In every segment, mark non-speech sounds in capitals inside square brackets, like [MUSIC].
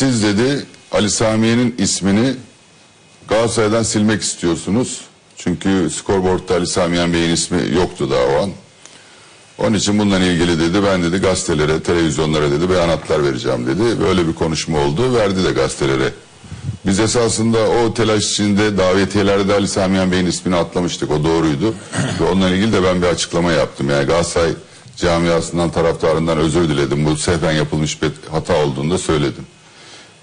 siz dedi Ali Samiye'nin ismini Galatasaray'dan silmek istiyorsunuz. Çünkü skorboardta Ali Samiyen Bey'in ismi yoktu daha o an. Onun için bununla ilgili dedi ben dedi gazetelere, televizyonlara dedi beyanatlar vereceğim dedi. Böyle bir konuşma oldu. Verdi de gazetelere. Biz esasında o telaş içinde davetiyelerde Ali Samiyen Bey'in ismini atlamıştık. O doğruydu. Ve onunla ilgili de ben bir açıklama yaptım. Yani Galatasaray camiasından, taraftarından özür diledim. Bu sehven yapılmış bir hata olduğunu da söyledim.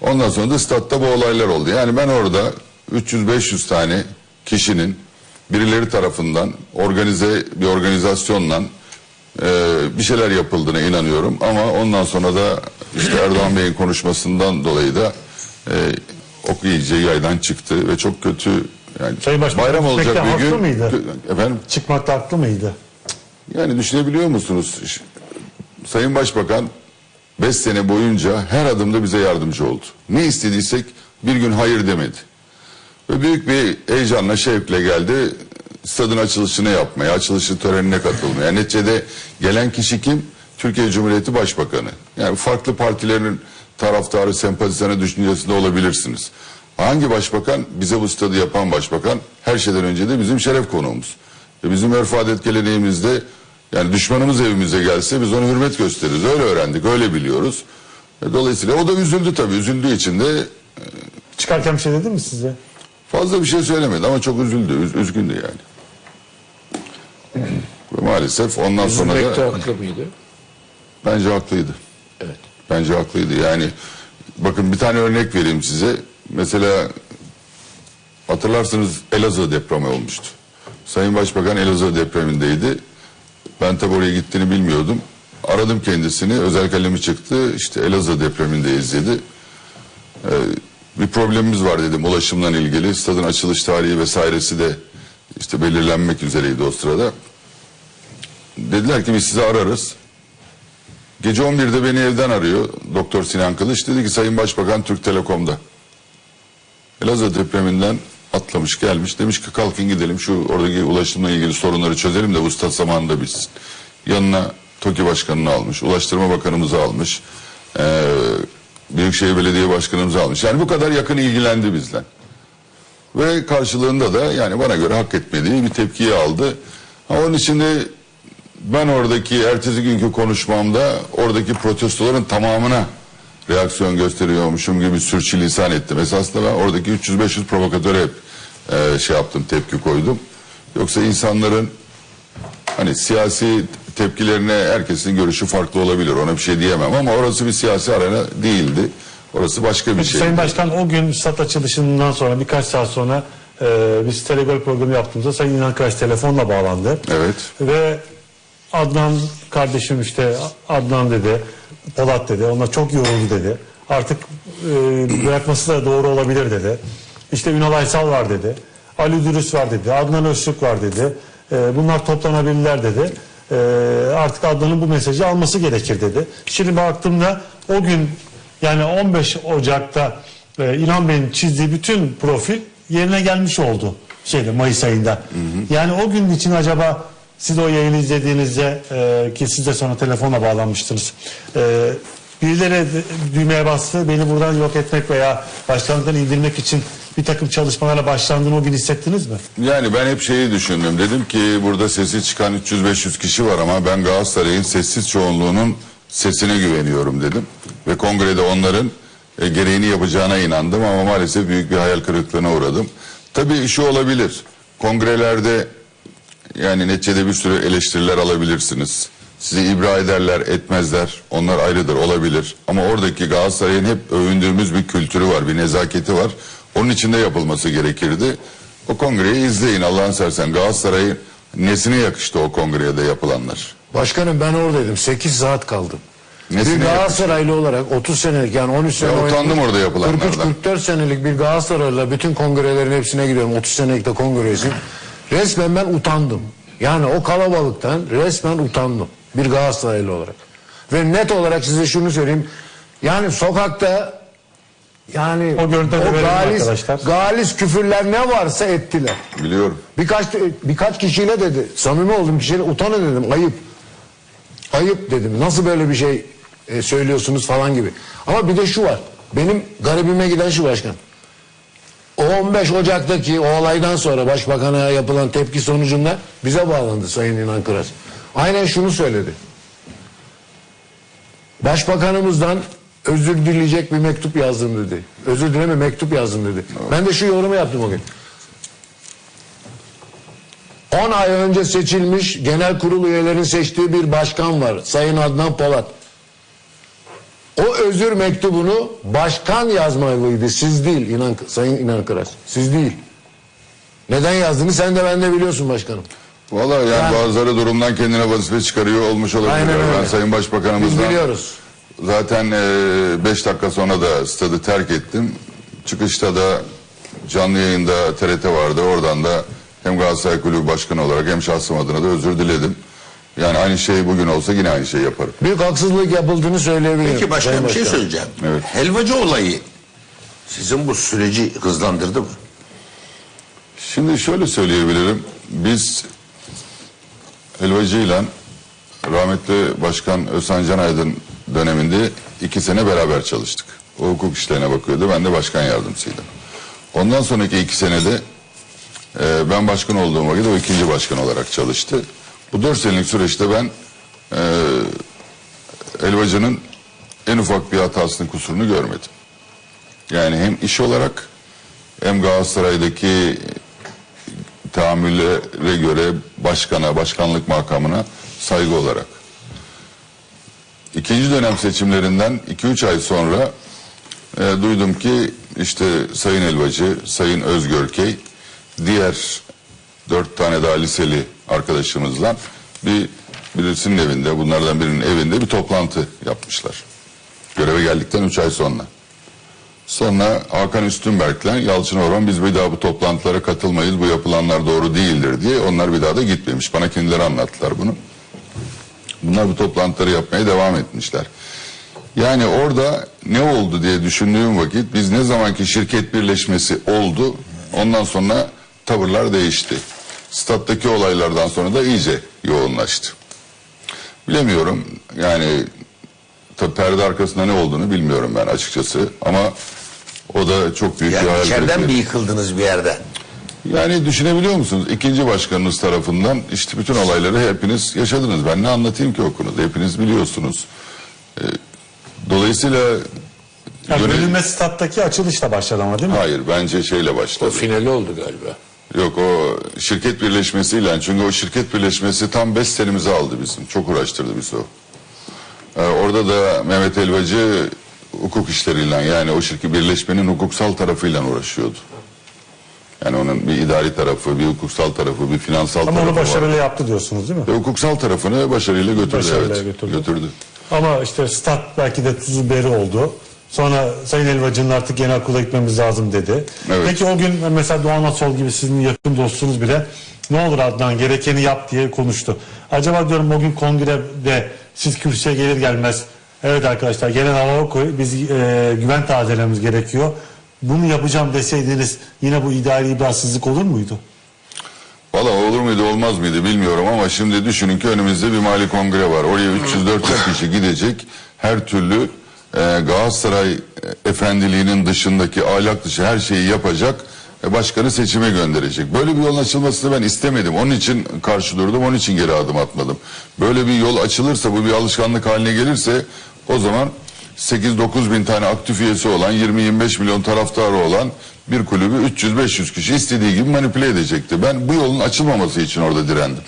Ondan sonra da statta bu olaylar oldu. Yani ben orada 300-500 tane kişinin birileri tarafından organize bir organizasyonla e, bir şeyler yapıldığına inanıyorum. Ama ondan sonra da işte Erdoğan Bey'in konuşmasından dolayı da e, ok iyice yaydan çıktı ve çok kötü yani Sayın Başkan, bayram olacak bir gün. mıydı? Efendim Çıkmakta haklı mıydı? yani düşünebiliyor musunuz? Sayın Başbakan 5 sene boyunca her adımda bize yardımcı oldu. Ne istediysek bir gün hayır demedi. Ve büyük bir heyecanla, şevkle geldi. Stadın açılışını yapmaya, açılışı törenine katılmaya. Neticede gelen kişi kim? Türkiye Cumhuriyeti Başbakanı. Yani farklı partilerin taraftarı, sempatizanı düşüncesinde olabilirsiniz. Hangi başbakan? Bize bu stadı yapan başbakan. Her şeyden önce de bizim şeref konuğumuz. Ve bizim örf adet geleneğimizde yani düşmanımız evimize gelse biz ona hürmet gösteririz. Öyle öğrendik, öyle biliyoruz. Ve dolayısıyla o da üzüldü tabii. Üzüldüğü için de Çıkarken bir şey dedi mi size? Fazla bir şey söylemedi ama çok üzüldü, üz- üzgündü yani. Ve maalesef ondan sonra Üzülmekte da haklı mıydı? bence haklıydı. Evet. Bence haklıydı. Yani bakın bir tane örnek vereyim size. Mesela hatırlarsınız Elazığ depremi olmuştu. Sayın Başbakan Elazığ depremindeydi. Ben tabi oraya gittiğini bilmiyordum. Aradım kendisini. Özel kalemi çıktı. İşte Elazığ depremindeyiz dedi. Ee, bir problemimiz var dedim ulaşımla ilgili. Stadın açılış tarihi vesairesi de işte belirlenmek üzereydi o sırada. Dediler ki biz sizi ararız. Gece 11'de beni evden arıyor Doktor Sinan Kılıç. Dedi ki Sayın Başbakan Türk Telekom'da. Elazığ depreminden atlamış gelmiş. Demiş ki kalkın gidelim şu oradaki ulaşımla ilgili sorunları çözelim de bu zamanında bitsin. Yanına TOKİ Başkanı'nı almış. Ulaştırma Bakanımızı almış. Ee, Büyükşehir Belediye Başkanımızı almış. Yani bu kadar yakın ilgilendi bizden. Ve karşılığında da yani bana göre hak etmediği bir tepkiyi aldı. Ha, Onun için de ben oradaki ertesi günkü konuşmamda oradaki protestoların tamamına reaksiyon gösteriyormuşum gibi sürçülisan ettim. Esasında ben oradaki 300-500 provokatöre hep e, şey yaptım, tepki koydum. Yoksa insanların hani siyasi tepkilerine herkesin görüşü farklı olabilir. Ona bir şey diyemem ama orası bir siyasi arena değildi. Orası başka bir Peki şey. Sayın Başkan o gün stat açılışından sonra birkaç saat sonra e, biz Telegol programı yaptığımızda Sayın İnan Kıraç telefonla bağlandı. Evet. Ve Adnan kardeşim işte Adnan dedi, Polat dedi. Onlar çok yoruldu dedi. Artık e, bırakması da doğru olabilir dedi. İşte Ünal Aysal var dedi. Ali Dürüst var dedi. Adnan Öztürk var dedi. E, bunlar toplanabilirler dedi. E, artık Adnan'ın bu mesajı alması gerekir dedi. Şimdi baktığımda o gün yani 15 Ocak'ta e, İlhan Bey'in çizdiği bütün profil yerine gelmiş oldu şeyde Mayıs ayında. Yani o gün için acaba siz o yayını izlediğinizde e, ki siz de sonra telefonla bağlanmıştınız. E, birileri düğmeye bastı beni buradan yok etmek veya başkanlıktan indirmek için bir takım çalışmalara başlandığını o gün hissettiniz mi? Yani ben hep şeyi düşündüm. Dedim ki burada sesi çıkan 300-500 kişi var ama ben Galatasaray'ın sessiz çoğunluğunun sesine güveniyorum dedim. Ve kongrede onların e, gereğini yapacağına inandım ama maalesef büyük bir hayal kırıklığına uğradım. Tabii şu olabilir. Kongrelerde yani neticede bir sürü eleştiriler alabilirsiniz. Sizi ibra ederler, etmezler. Onlar ayrıdır, olabilir. Ama oradaki Galatasaray'ın hep övündüğümüz bir kültürü var, bir nezaketi var. Onun içinde yapılması gerekirdi. O kongreyi izleyin Allah'ın sersen. Galatasaray'ın nesine yakıştı o kongrede yapılanlar? Başkanım ben oradaydım. 8 saat kaldım. Nesine bir Galatasaraylı olarak 30 senelik yani 13 sene Ya utandım orada yapılanlardan. 43-44 senelik bir Galatasaraylı bütün kongrelerin hepsine gidiyorum. 30 senelik de kongresin. Resmen ben utandım. Yani o kalabalıktan resmen utandım. Bir Galatasaraylı olarak. Ve net olarak size şunu söyleyeyim. Yani sokakta yani O verelim galis, arkadaşlar. galis küfürler ne varsa ettiler. Biliyorum. Birkaç birkaç kişiyle dedi. Samimi oldum kişiyle utanın dedim. Ayıp. Ayıp dedim. Nasıl böyle bir şey e, söylüyorsunuz falan gibi. Ama bir de şu var. Benim garibime giden şu başkan. O 15 Ocak'taki o olaydan sonra başbakana yapılan tepki sonucunda bize bağlandı Sayın İnan Kıraz. Aynen şunu söyledi. Başbakanımızdan özür dileyecek bir mektup yazdım dedi. Özür dileme mektup yazdım dedi. Ben de şu yorumu yaptım o gün. 10 ay önce seçilmiş genel kurul üyelerinin seçtiği bir başkan var. Sayın Adnan Polat. O özür mektubunu başkan yazmalıydı. Siz değil İnan, Sayın İnan Kıraz. Siz değil. Neden yazdığını sen de ben de biliyorsun başkanım. Valla yani, Yani- bazıları durumdan kendine vazife çıkarıyor olmuş olabilir. Aynen Ben. Sayın Biz Başbakanımızdan biliyoruz. zaten 5 dakika sonra da stadı terk ettim. Çıkışta da canlı yayında TRT vardı. Oradan da hem Galatasaray Kulübü Başkanı olarak hem şahsım adına da özür diledim. Yani aynı şey bugün olsa yine aynı şey yaparım. Büyük haksızlık yapıldığını söyleyebilirim. Peki başka Sayın bir şey Başkan. söyleyeceğim. Evet. Helvacı olayı sizin bu süreci hızlandırdı mı? Şimdi şöyle söyleyebilirim. Biz Helvacı'yla rahmetli Başkan Özhan Canaydın döneminde iki sene beraber çalıştık. O hukuk işlerine bakıyordu. Ben de başkan yardımcısıydım. Ondan sonraki iki senede e, ben başkan olduğum vakit o ikinci başkan olarak çalıştı. Bu dört senelik süreçte ben e, Helvacı'nın en ufak bir hatasını kusurunu görmedim. Yani hem iş olarak hem Galatasaray'daki tahammüllere göre başkana, başkanlık makamına saygı olarak. İkinci dönem seçimlerinden 2-3 ay sonra e, duydum ki işte Sayın Elbacı, Sayın Özgörkey, diğer dört tane daha liseli arkadaşımızla bir birisinin evinde, bunlardan birinin evinde bir toplantı yapmışlar. Göreve geldikten 3 ay sonra. Sonra Hakan Üstünberk'le Yalçın Orhan biz bir daha bu toplantılara katılmayız bu yapılanlar doğru değildir diye onlar bir daha da gitmemiş. Bana kendileri anlattılar bunu. Bunlar bu toplantıları yapmaya devam etmişler. Yani orada ne oldu diye düşündüğüm vakit biz ne zamanki şirket birleşmesi oldu ondan sonra tavırlar değişti. Stat'taki olaylardan sonra da iyice yoğunlaştı. Bilemiyorum yani tabii perde arkasında ne olduğunu bilmiyorum ben açıkçası ama o da çok büyük bir Yani hayal içeriden mi yıkıldınız bir yerde? Yani düşünebiliyor musunuz? İkinci başkanınız tarafından işte bütün olayları hepiniz yaşadınız. Ben ne anlatayım ki o konuda? Hepiniz biliyorsunuz. Ee, dolayısıyla Yani yöne- bölünme stat'taki açılışla başladı ama değil mi? hayır bence şeyle O başladı. finali oldu galiba. Yok o şirket birleşmesiyle çünkü o şirket birleşmesi tam 5 senemizi aldı bizim. Çok uğraştırdı bizi o. Ee, orada da Mehmet Elvacı hukuk işleriyle yani o şirket birleşmenin hukuksal tarafıyla uğraşıyordu. Yani onun bir idari tarafı, bir hukuksal tarafı, bir finansal Ama tarafı onu var. başarılı yaptı diyorsunuz değil mi? Ve hukuksal tarafını başarıyla götürdü. Başarıyla evet. götürdü. götürdü. Ama işte stat belki de tuzu beri oldu. Sonra Sayın Elvacı'nın artık genel kurula gitmemiz lazım dedi. Evet. Peki o gün mesela Doğan Asol gibi sizin yakın dostunuz bile ne olur Adnan gerekeni yap diye konuştu. Acaba diyorum o gün kongrede siz kürsüye gelir gelmez evet arkadaşlar gelen hava koy biz e, güven tazelememiz gerekiyor. Bunu yapacağım deseydiniz yine bu idari ibarsızlık olur muydu? Valla olur muydu olmaz mıydı bilmiyorum ama şimdi düşünün ki önümüzde bir mali kongre var. Oraya 300-400 kişi gidecek. Her türlü e, Galatasaray efendiliğinin dışındaki ahlak dışı her şeyi yapacak. e, başkanı seçime gönderecek. Böyle bir yolun açılmasını ben istemedim. Onun için karşı durdum. Onun için geri adım atmadım. Böyle bir yol açılırsa bu bir alışkanlık haline gelirse o zaman 8-9 bin tane aktif üyesi olan 20-25 milyon taraftarı olan bir kulübü 300-500 kişi istediği gibi manipüle edecekti. Ben bu yolun açılmaması için orada direndim.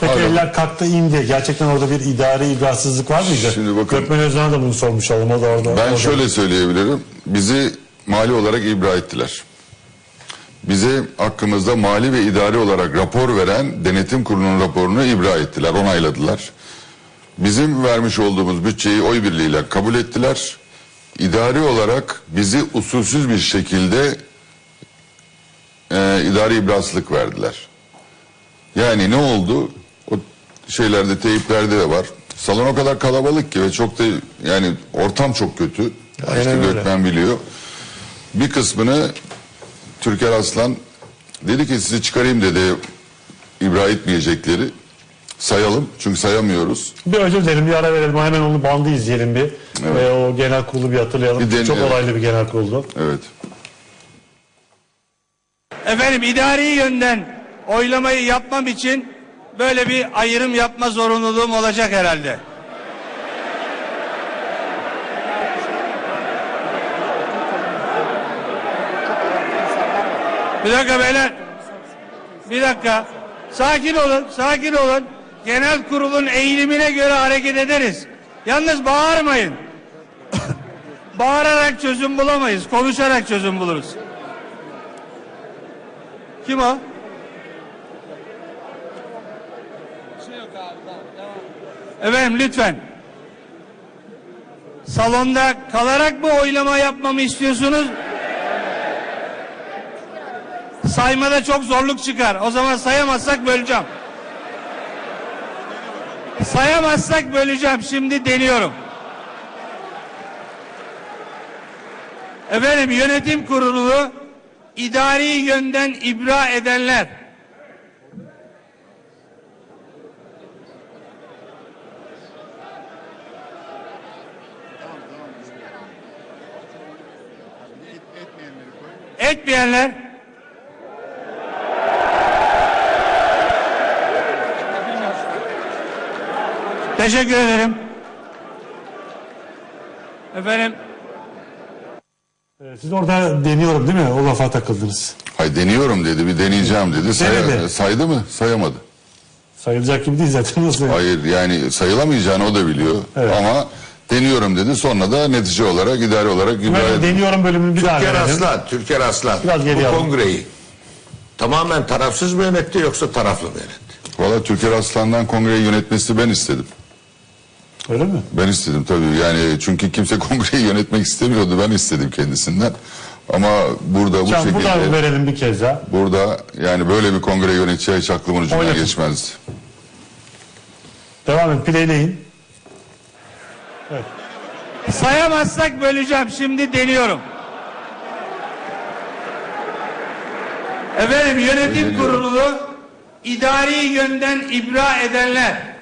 Peki Pardon. eller kalktı indi. Gerçekten orada bir idari ibarsızlık var mıydı? Şimdi bakın- Gökmen Özden'e de bunu sormuş olalım. O da orada. Ben orada. şöyle söyleyebilirim. Bizi mali olarak ibra ettiler. Bize hakkımızda mali ve idari olarak rapor veren denetim kurulunun raporunu ibra ettiler, onayladılar. Bizim vermiş olduğumuz bütçeyi oy birliğiyle kabul ettiler. İdari olarak bizi usulsüz bir şekilde e, idari ibraslık verdiler. Yani ne oldu? Şeylerde, teyiplerde de var. Salon o kadar kalabalık ki ve çok da yani ortam çok kötü. Aynen işte öyle. Gökmen biliyor. Bir kısmını Türker Aslan dedi ki sizi çıkarayım dedi ibra etmeyecekleri. Sayalım çünkü sayamıyoruz. Bir özür dilerim bir ara verelim hemen onu bandı izleyelim bir. Ve o genel kurulu bir hatırlayalım. Bir Çok evet. olaylı bir genel kuruldu. Evet. Efendim idari yönden oylamayı yapmam için böyle bir ayrım yapma zorunluluğum olacak herhalde. Bir dakika beyler. Bir dakika. Sakin olun, sakin olun. Genel kurulun eğilimine göre hareket ederiz. Yalnız bağırmayın. [COUGHS] Bağırarak çözüm bulamayız. Konuşarak çözüm buluruz. Kim o? Efendim lütfen. Salonda kalarak mı oylama yapmamı istiyorsunuz? Saymada çok zorluk çıkar. O zaman sayamazsak böleceğim. Sayamazsak böleceğim. Şimdi deniyorum. Efendim yönetim kurulu idari yönden ibra edenler etmeyenler Teşekkür ederim. Efendim Ee, Siz orada deniyorum değil mi? O lafa takıldınız. Hay deniyorum dedi bir deneyeceğim dedi. Say- saydı mı? Sayamadı. Sayılacak gibi değil zaten nasıl? Hayır yani sayılamayacağını o da biliyor. Evet. Ama deniyorum dedi. Sonra da netice olarak idari olarak edildi. deniyorum bölümünü bir daha Türker verelim. Aslan, Türker Aslan. Biraz geri bu kongreyi tamamen tarafsız mı yönetti yoksa taraflı mı yönetti? Valla Türker Aslan'dan kongreyi yönetmesi ben istedim. Öyle mi? Ben istedim tabii yani çünkü kimse [LAUGHS] kongreyi yönetmek istemiyordu ben istedim kendisinden. Ama burada bu Can şekilde buradan verelim bir kez daha. burada yani böyle bir kongre yöneteceği hiç aklımın ucundan Oynatın. geçmezdi. Devam edin. Playleyin. Sayamazsak böleceğim. Şimdi deniyorum. Efendim yönetim Deniyorum. kurulu idari yönden ibra edenler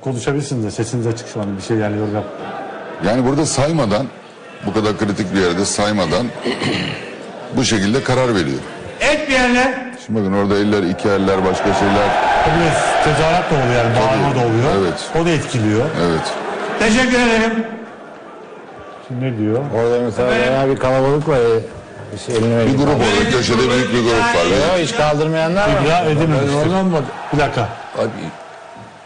Konuşabilirsiniz de sesiniz açık şu an bir şey yani yorum yap. Yani burada saymadan bu kadar kritik bir yerde saymadan bu şekilde karar veriyor. etmeyenler Şimdi bakın orada eller, iki eller, başka şeyler. Tabii tezahürat da oluyor yani bağırma da oluyor. Evet. O da etkiliyor. Evet. teşekkür ederim. Şimdi ne diyor? Orada mesela bayağı bir kalabalık var. e, Bir şey eline Bir grup orada köşede büyük bir grup var. Yok hiç kaldırmayanlar var. İbra edememiştir. Oradan mı? Bir dakika. Abi,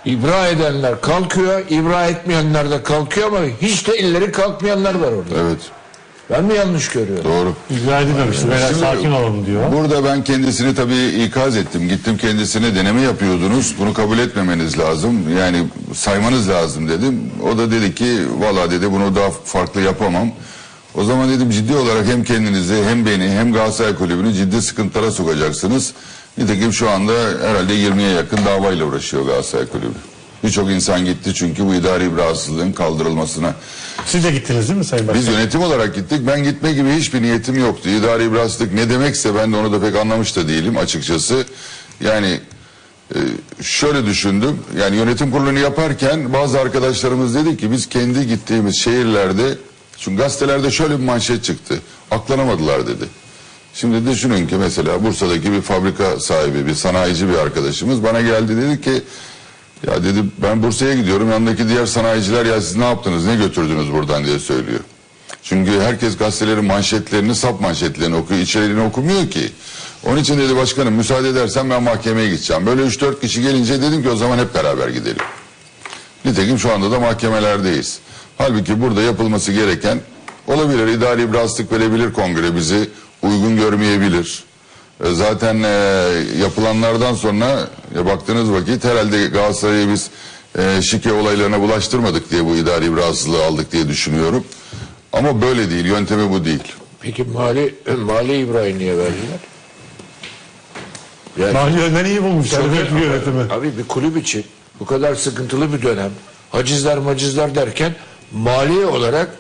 İbra edenler kalkıyor, ibra etmeyenler de kalkıyor ama hiç de elleri kalkmayanlar var orada. Evet. Ben mi yanlış görüyorum? Doğru. İbra edilmemiştir. Beyler Şimdi- sakin olalım diyor. Burada ben kendisini tabii ikaz ettim. Gittim kendisine deneme yapıyordunuz. Bunu kabul etmemeniz lazım. Yani saymanız lazım dedim. O da dedi ki valla dedi bunu daha farklı yapamam. O zaman dedim ciddi olarak hem kendinizi hem beni hem Galatasaray Kulübü'nü ciddi sıkıntılara sokacaksınız. Nitekim şu anda herhalde 20'ye yakın davayla uğraşıyor Galatasaray Kulübü. Birçok insan gitti çünkü bu idari rahatsızlığın kaldırılmasına. Siz de gittiniz değil mi Sayın Başkan? Biz yönetim olarak gittik. Ben gitme gibi hiçbir niyetim yoktu. İdari rahatsızlık ne demekse ben de onu da pek anlamış da değilim açıkçası. Yani e, şöyle düşündüm. Yani yönetim kurulunu yaparken bazı arkadaşlarımız dedi ki biz kendi gittiğimiz şehirlerde çünkü gazetelerde şöyle bir manşet çıktı. Aklanamadılar dedi. Şimdi düşünün ki mesela Bursa'daki bir fabrika sahibi, bir sanayici bir arkadaşımız bana geldi dedi ki ya dedi ben Bursa'ya gidiyorum yanındaki diğer sanayiciler ya siz ne yaptınız ne götürdünüz buradan diye söylüyor. Çünkü herkes gazetelerin manşetlerini sap manşetlerini okuyor içeriğini okumuyor ki. Onun için dedi başkanım müsaade edersen ben mahkemeye gideceğim. Böyle 3-4 kişi gelince dedim ki o zaman hep beraber gidelim. Nitekim şu anda da mahkemelerdeyiz. Halbuki burada yapılması gereken olabilir idari bir rahatsızlık verebilir kongre bizi uygun görmeyebilir. E, Zaten e, yapılanlardan sonra e, baktığınız vakit herhalde Galatasaray'ı biz e, şike olaylarına bulaştırmadık diye bu idari bir rahatsızlığı aldık diye düşünüyorum. Ama böyle değil, yöntemi bu değil. Peki mali, mali ibrayı niye verdiler? Yani Mali yönden iyi bulmuşlar çok- hep yönetimi. Abi bir kulüp için bu kadar sıkıntılı bir dönem hacizler macizler derken mali olarak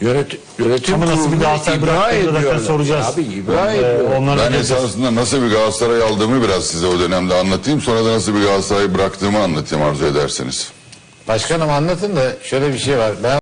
Yönet, yönetim Ama nasıl bir Galatasaray bıraktığını zaten soracağız. Abi ibra Ee, ediyor. Ben esasında nasıl bir Galatasaray aldığımı biraz size o dönemde anlatayım. Sonra da nasıl bir Galatasaray bıraktığımı anlatayım arzu ederseniz. Başkanım anlatın da şöyle bir şey var. Ben